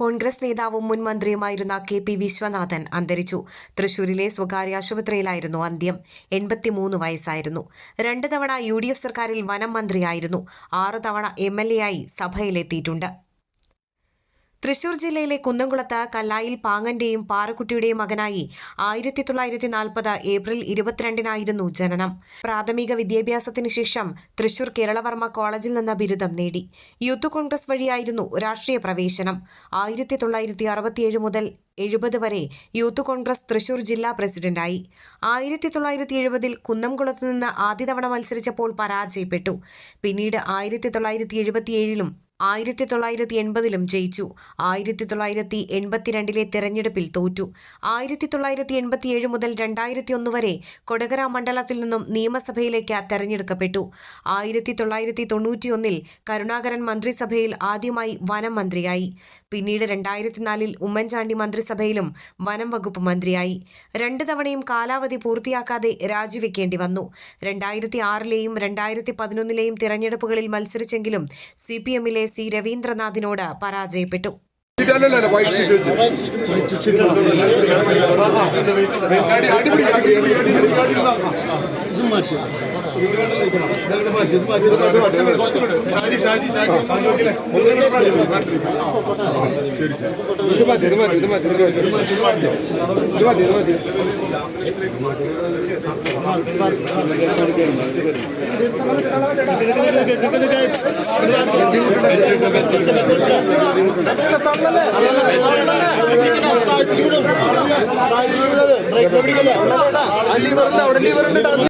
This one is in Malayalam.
കോൺഗ്രസ് നേതാവും മുൻ മന്ത്രിയുമായിരുന്ന കെ പി വിശ്വനാഥൻ അന്തരിച്ചു. തൃശൂരിലെ സ്വകാര്യ ആശുപത്രിയിലായിരുന്നു അന്ത്യം. എൺപത്തിമൂന്ന് വയസ്സായിരുന്നു. രണ്ടു തവണ യു സർക്കാരിൽ വനം മന്ത്രിയായിരുന്നു. ആറു തവണ എം എൽ എ ആയി സഭയിലെത്തിയിട്ടുണ്ട്. തൃശൂർ ജില്ലയിലെ കുന്നംകുളത്ത് കല്ലായിൽ പാങ്ങന്റെയും പാറക്കുട്ടിയുടെയും മകനായി ആയിരത്തി തൊള്ളായിരത്തി നാൽപ്പത് ഏപ്രിൽ ഇരുപത്തിരണ്ടിനായിരുന്നു ജനനം. പ്രാഥമിക വിദ്യാഭ്യാസത്തിനു ശേഷം തൃശൂർ കേരളവർമ്മ കോളേജിൽ നിന്ന് ബിരുദം നേടി. യൂത്ത് കോൺഗ്രസ് വഴിയായിരുന്നു രാഷ്ട്രീയ പ്രവേശനം. ആയിരത്തി തൊള്ളായിരത്തി അറുപത്തിയേഴ് മുതൽ എഴുപത് വരെ യൂത്ത് കോൺഗ്രസ് തൃശൂർ ജില്ലാ പ്രസിഡന്റായി. ആയിരത്തി തൊള്ളായിരത്തി എഴുപതിൽ കുന്നംകുളത്ത് നിന്ന് ആദ്യ തവണ മത്സരിച്ചപ്പോൾ പരാജയപ്പെട്ടു. പിന്നീട് ആയിരത്തി തൊള്ളായിരത്തി എഴുപത്തിയേഴിലും ആയിരത്തി തൊള്ളായിരത്തി എൺപതിലും ജയിച്ചു. ആയിരത്തി തൊള്ളായിരത്തി എൺപത്തിരണ്ടിലെ തെരഞ്ഞെടുപ്പിൽ തോറ്റു. ആയിരത്തി തൊള്ളായിരത്തി എൺപത്തിയേഴ് മുതൽ രണ്ടായിരത്തി ഒന്ന് വരെ കൊടകര മണ്ഡലത്തിൽ നിന്നും നിയമസഭയിലേക്ക് തെരഞ്ഞെടുക്കപ്പെട്ടു. ആയിരത്തി തൊള്ളായിരത്തി തൊണ്ണൂറ്റിയൊന്നിൽ കരുണാകരൻ മന്ത്രിസഭയിൽ ആദ്യമായി വനം മന്ത്രിയായി. പിന്നീട് രണ്ടായിരത്തി നാലിൽ ഉമ്മൻചാണ്ടി മന്ത്രിസഭയിലും വനം വകുപ്പ് മന്ത്രിയായി. രണ്ടു തവണയും കാലാവധി പൂർത്തിയാക്കാതെ രാജിവെക്കേണ്ടി വന്നു. രണ്ടായിരത്തി ആറിലെയും രണ്ടായിരത്തി പതിനൊന്നിലെയും തിരഞ്ഞെടുപ്പുകളിൽ മത്സരിച്ചെങ്കിലും സി പി എമ്മിലെ സി രവീന്ദ്രനാഥിനോട് പരാജയപ്പെട്ടു ഇത് അവിടെ ലീവറുണ്ട്